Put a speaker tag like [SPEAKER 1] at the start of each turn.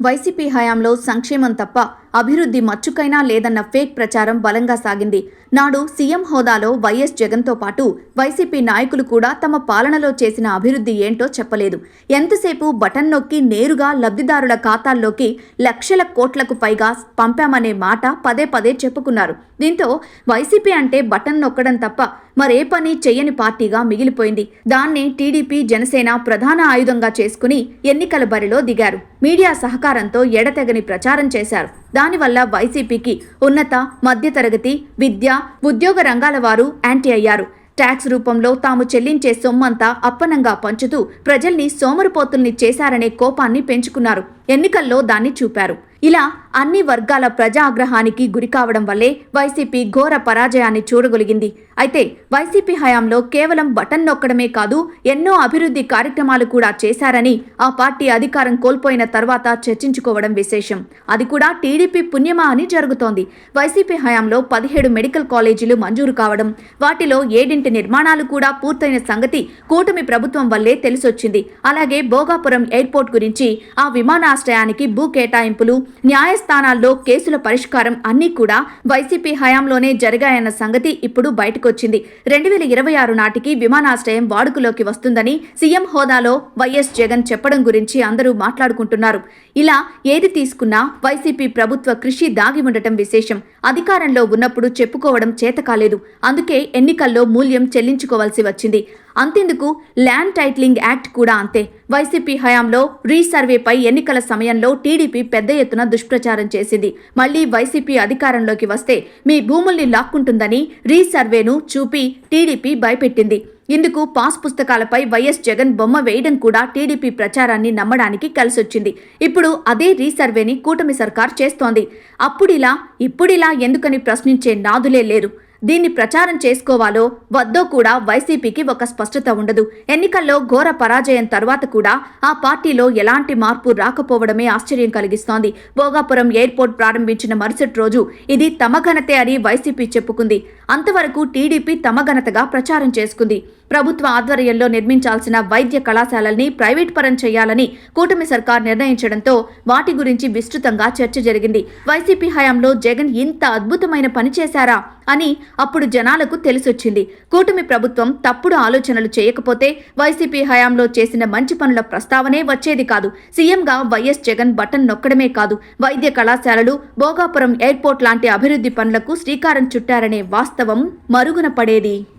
[SPEAKER 1] YCP హయాంలో సంక్షేమం తప్ప అభివృద్ధి మచ్చుకైనా లేదన్న ఫేక్ ప్రచారం బలంగా సాగింది. నాడు సీఎం హోదాలో వైఎస్ జగన్తో పాటు వైసీపీ నాయకులు కూడా తమ పాలనలో చేసిన అభివృద్ధి ఏంటో చెప్పలేదు. ఎంతసేపు బటన్ నొక్కి నేరుగా లబ్ధిదారుల ఖాతాల్లోకి లక్షల కోట్లకు పైగా పంపామనే మాట పదే పదే చెప్పుకున్నారు. దీంతో వైసీపీ అంటే బటన్ నొక్కడం తప్ప మరే పని చెయ్యని పార్టీగా మిగిలిపోయింది. దాన్ని టీడీపీ జనసేన ప్రధాన ఆయుధంగా చేసుకుని ఎన్నికల బరిలో దిగారు. మీడియా సహకారంతో ఎడతెగని ప్రచారం చేశారు. దానివల్ల వైసీపీకి ఉన్నత మధ్యతరగతి విద్య ఉద్యోగ రంగాల వారు యాంటీ అయ్యారు. ట్యాక్స్ రూపంలో తాము చెల్లించే సొమ్మంతా అప్పనంగా పంచుతూ ప్రజల్ని సోమరిపోతుల్ని చేశారనే కోపాన్ని పెంచుకున్నారు. ఎన్నికల్లో దాన్ని చూపారు. ఇలా అన్ని వర్గాల ప్రజాగ్రహానికి గురికావడం వల్లే వైసీపీ ఘోర పరాజయాన్ని చూడగలిగింది. అయితే వైసీపీ హయాంలో కేవలం బటన్ నొక్కడమే కాదు ఎన్నో అభివృద్ధి కార్యక్రమాలు కూడా చేశారని ఆ పార్టీ అధికారం కోల్పోయిన తర్వాత చర్చించుకోవడం విశేషం. అది కూడా టీడీపీ పుణ్యమా అని జరుగుతోంది. వైసీపీ హయాంలో పదిహేడు మెడికల్ కాలేజీలు మంజూరు కావడం వాటిలో ఏడింటి నిర్మాణాలు కూడా పూర్తయిన సంగతి కూటమి ప్రభుత్వం వల్లే తెలిసొచ్చింది. అలాగే భోగాపురం ఎయిర్పోర్ట్ గురించి ఆ విమానాశ్రయానికి భూ కేటాయింపులు న్యాయస్థానాల్లో కేసుల పరిష్కారం అన్నీ కూడా వైసీపీ హయాంలోనే జరిగాయన్న సంగతి ఇప్పుడు బయటకొచ్చింది. రెండు వేల ఇరవై ఆరు నాటికి విమానాశ్రయం వాడుకలోకి వస్తుందని సీఎం హోదాలో వైఎస్ జగన్ చెప్పడం గురించి అందరూ మాట్లాడుకుంటున్నారు. ఇలా ఏది తీసుకున్నా వైసీపీ ప్రభుత్వ కృషి దాగి ఉండటం విశేషం. అధికారంలో ఉన్నప్పుడు చెప్పుకోవడం చేత కాలేదు అందుకే ఎన్నికల్లో మూల్యం చెల్లించుకోవాల్సి వచ్చింది. అంతెందుకు ల్యాండ్ టైటిలింగ్ యాక్ట్ కూడా అంతే. వైసీపీ హయాంలో రీసర్వేపై ఎన్నికల సమయంలో టీడీపీ పెద్ద ఎత్తున దుష్ప్రచారం చేసింది. మళ్ళీ వైసీపీ అధికారంలోకి వస్తే మీ భూముల్ని లాక్కుంటుందని రీసర్వేను చూపి టీడీపీ భయపెట్టింది. ఇందుకు పాస్ పుస్తకాలపై వైఎస్ జగన్ బొమ్మ వేయడం కూడా టీడీపీ ప్రచారాన్ని నమ్మడానికి కలిసొచ్చింది. ఇప్పుడు అదే రీసర్వేని కూటమి సర్కార్ చేస్తోంది. అప్పుడిలా ఇప్పుడిలా ఎందుకని ప్రశ్నించే నాదులే లేరు. దీన్ని ప్రచారం చేసుకోవాలో వద్దో కూడా వైసీపీకి ఒక స్పష్టత ఉండదు. ఎన్నికల్లో ఘోర పరాజయం తర్వాత కూడా ఆ పార్టీలో ఎలాంటి మార్పు రాకపోవడమే ఆశ్చర్యం కలిగిస్తోంది. భోగాపురం ఎయిర్పోర్ట్ ప్రారంభించిన మరుసటి రోజు ఇది తమ ఘనతే అని వైసీపీ చెప్పుకుంది. అంతవరకు టీడీపీ తమ ఘనతగా ప్రచారం చేసుకుంది. ప్రభుత్వ ఆధ్వర్యంలో నిర్మించాల్సిన వైద్య కళాశాలల్ని ప్రైవేట్ పరం చేయాలని కూటమి సర్కార్ నిర్ణయించడంతో వాటి గురించి విస్తృతంగా చర్చ జరిగింది. వైసీపీ హయాంలో జగన్ ఇంత అద్భుతమైన పని చేశారా అని అప్పుడు జనాలకు తెలిసొచ్చింది. కూటమి ప్రభుత్వం తప్పుడు ఆలోచనలు చేయకపోతే వైసీపీ హయాంలో చేసిన మంచి పనుల ప్రస్తావనే వచ్చేది కాదు. సీఎంగా వైఎస్ జగన్ బటన్ నొక్కడమే కాదు. వైద్య కళాశాలలు భోగాపురం ఎయిర్పోర్ట్ లాంటి అభివృద్ధి పనులకు శ్రీకారం చుట్టారనే వాస్తవం మరుగున పడేది.